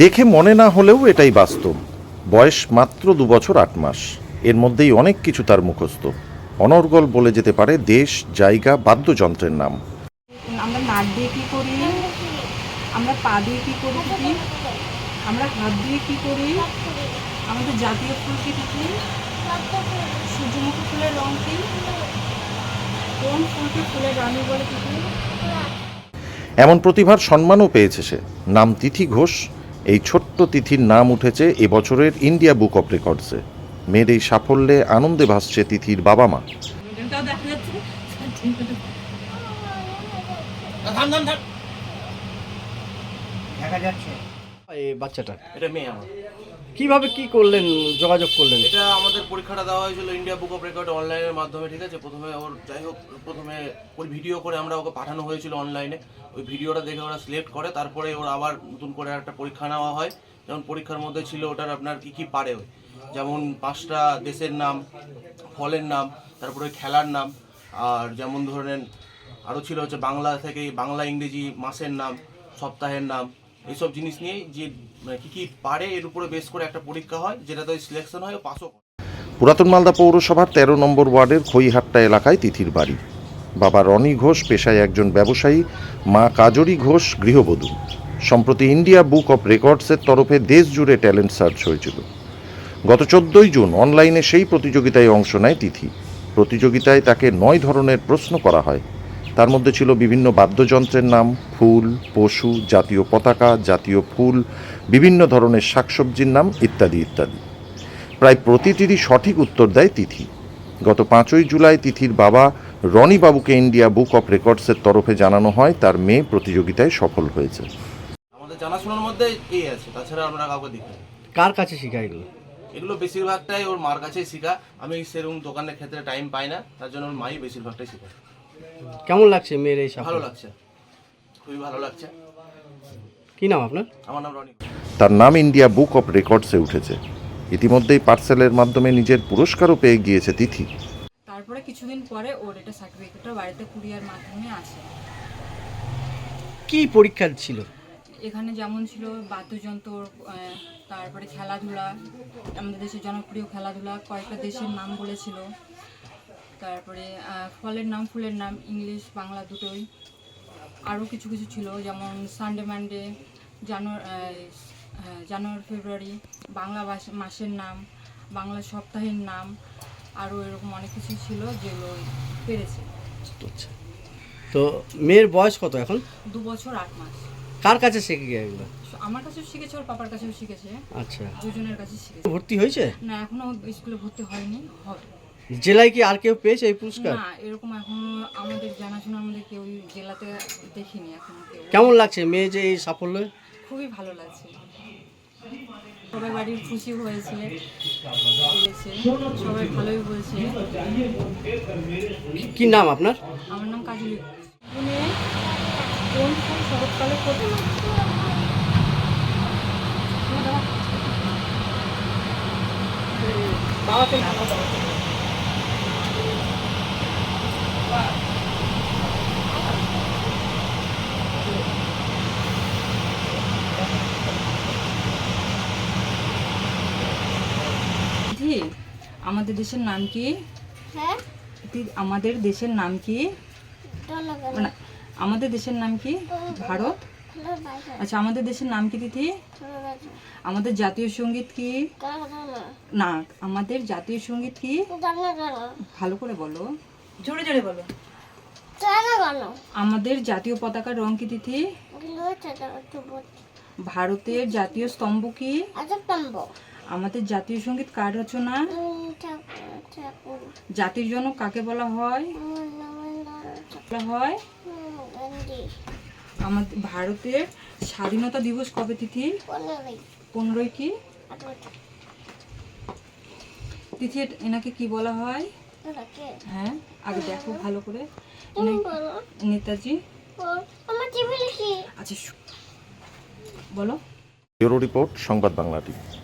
দেখে মনে না হলেও এটাই বাস্তব। বয়স মাত্র দু বছর আট মাস। এর মধ্যেই অনেক কিছু তার মুখস্থ। অনর্গল বলে যেতে পারে দেশ জায়গা বাদ্যযন্ত্রের নাম। আমরা নাক দিয়ে কী করি? আমরা পা দিয়ে কী করি আমরা হাত দিয়ে কী করি? আমাদের জাতীয় ফুল কি সূর্যমুখী ফুলের রং কি? কোন ফুলকে ফুলের রানী বলে দিদি এমন প্রতিভার সম্মানও পেয়েছে সে। নাম তিথি ঘোষ এই ছোট্ট তিথির নাম উঠেছে এবছরের ইন্ডিয়া বুক অফ রেকর্ডসে। মেয়ের এই সাফল্যে আনন্দে ভাসছে তিথির বাবা মা। দেখা যাচ্ছে এই বাচ্চাটা। এটা মেয়ে আমার। কীভাবে কি করলেন যোগাযোগ করলেন? এটা আমাদের পরীক্ষাটা দেওয়া হয়েছিল ইন্ডিয়া বুক অফ রেকর্ড অনলাইনের মাধ্যমে ঠিক আছে? প্রথমে ওর যাই হোক প্রথমে ওই ভিডিও করে আমরা ওকে পাঠানো হয়েছিল অনলাইনে। ওই ভিডিওটা দেখে ওরা সিলেক্ট করে, তারপরে ওর আবার নতুন করে একটা পরীক্ষা নেওয়া হয়। যেমন পরীক্ষার মধ্যে ছিল ওটার আপনার কি কি পারে। যেমন পাঁচটা দেশের নাম, ফলের নাম, তারপরে খেলার নাম, আর যেমন ধরেন আরও ছিল হচ্ছে বাংলা থেকে বাংলা, ইংরেজি মাসের নাম, সপ্তাহের নাম এইসব জিনিস নিয়ে যে মানে কি কি পারে এর উপরে বেস করে একটা পরীক্ষা হয়, যেটাতে সিলেকশন হয় ও পাসও পুরাতন মালদা পৌরসভার তেরো নম্বর ওয়ার্ডের খইহাট্টা এলাকায় তিথির বাড়ি। বাবা রনি ঘোষ পেশায় একজন ব্যবসায়ী, মা কাজরি ঘোষ গৃহবধূ। সম্প্রতি ইন্ডিয়া বুক অফ রেকর্ডসের তরফে দেশ জুড়ে ট্যালেন্ট সার্চ হয়েছিল। গত চোদ্দই জুন অনলাইনে সেই প্রতিযোগিতায় অংশ নেয় তিথি। প্রতিযোগিতায় তাকে নয় ধরনের প্রশ্ন করা হয়। তার মধ্যে ছিল বিভিন্ন বাদ্যযন্ত্রের নাম, ফুল, পশু, জাতীয় পতাকা, জাতীয় ফুল, বিভিন্ন ধরনের শাকসবজির নাম ইত্যাদি ইত্যাদি। প্রায় প্রতিটিরই সঠিক উত্তর দেয় তিথি। গত পাঁচই জুলাই তিথির বাবা রনি বাবুকে ইন্ডিয়া বুক অফ রেকর্ডসের তরফে জানানো হয় তার মেয়ে প্রতিযোগিতায় সফল হয়েছে। আমাদের জানাশোনার মধ্যে এই আছে তাছাড়া আমরা কাউকে দেখি কার কাছে শিখা এগুলো? এগুলো বেশিরভাগটাই ওর মার কাছেই শেখা। আমি সেরকম দোকানের ক্ষেত্রে টাইম পাই না তার জন্য ওর মাই বেশিরভাগটাই শেখায় কেমন লাগছে মেয়ের এই ভালো লাগছে। খুবই ভালো লাগছে। কি নাম আপনার? আমার নাম রনি। তার নাম ইন্ডিয়া বুক অফ রেকর্ডসে উঠেছে। ইতিমধ্যেই পার্সেলের মাধ্যমে নিজের পুরস্কারও পেয়ে গিয়েছে তিথি। তারপরে কিছুদিন পরে ওর এটা সার্টিফিকেটটা বাড়িতে কুরিয়ার মাধ্যমে আসে কি পরীক্ষা ছিল? এখানে যেমন ছিল বাদ্যযন্ত্র তারপরে খেলাধুলা আমাদের দেশের জনপ্রিয় খেলাধুলা কয়েকটা দেশের নাম বলেছিল। তারপরে ফলের নাম ফুলের নাম ইংলিশ বাংলা দুটোই। আরও কিছু কিছু ছিল যেমন Sunday Monday January January February Bangla মাসের নাম বাংলা সপ্তাহের নাম আরও এরকম অনেক কিছু ছিল যেগুলো পেরেছে। তো মেয়ের বয়স কত এখন? দু বছর আট মাস। কার কাছে শিখে গিয়ে এগুলো? আমার কাছেও শিখেছে ওর পাপার কাছেও শিখেছে। আচ্ছা। দুজনের কাছে শিখেছে। ভর্তি হয়েছে? না এখনও স্কুলে ভর্তি হয়নি হবে। জেলায় কি আর কেউ পেয়েছে এই পুরস্কার? না এরকম এখনও আমাদের জানাশোনা আমাদের কেউ জেলাতে দেখিনি এখন কেমন লাগছে মেয়ে যে এই সাফল্য? খুবই ভালো লাগছে। সবাই বাড়ির খুশি হয়েছে সবাই ভালোই বলছে। কি- নাম আপনার? আমার নাম কাজলি। কোন ফুল শরৎকালে ফোটে বাবাকে না দিদি আমাদের দেশের নাম কি? হ্যাঁ? আমাদের দেশের নাম কি? মানে আমাদের দেশের নাম কি? ভারত। আচ্ছা আমাদের দেশের নাম কি দিদি আমাদের জাতীয় সংগীত কি? না আমাদের জাতীয় সংগীত কি? ভালো করে বলো। জোরে জোরে বলো। আমাদের জাতীয় পতাকার রং কি তিথি? ভারতের জাতীয় স্তম্ভ কি? আমাদের জাতীয় সংগীত কার রচনা? জাতির জন্য কাকে বলা হয়? বলা হয়? আমাদের ভারতের স্বাধীনতা দিবস কবে তিথি? পনেরোই কি? তিথি এনাকে কি বলা হয়? হ্যাঁ আগে দেখো ভালো করে। নেতাজি। আচ্ছা বলো। ব্যুরো রিপোর্ট সংবাদ বাংলা টিভি।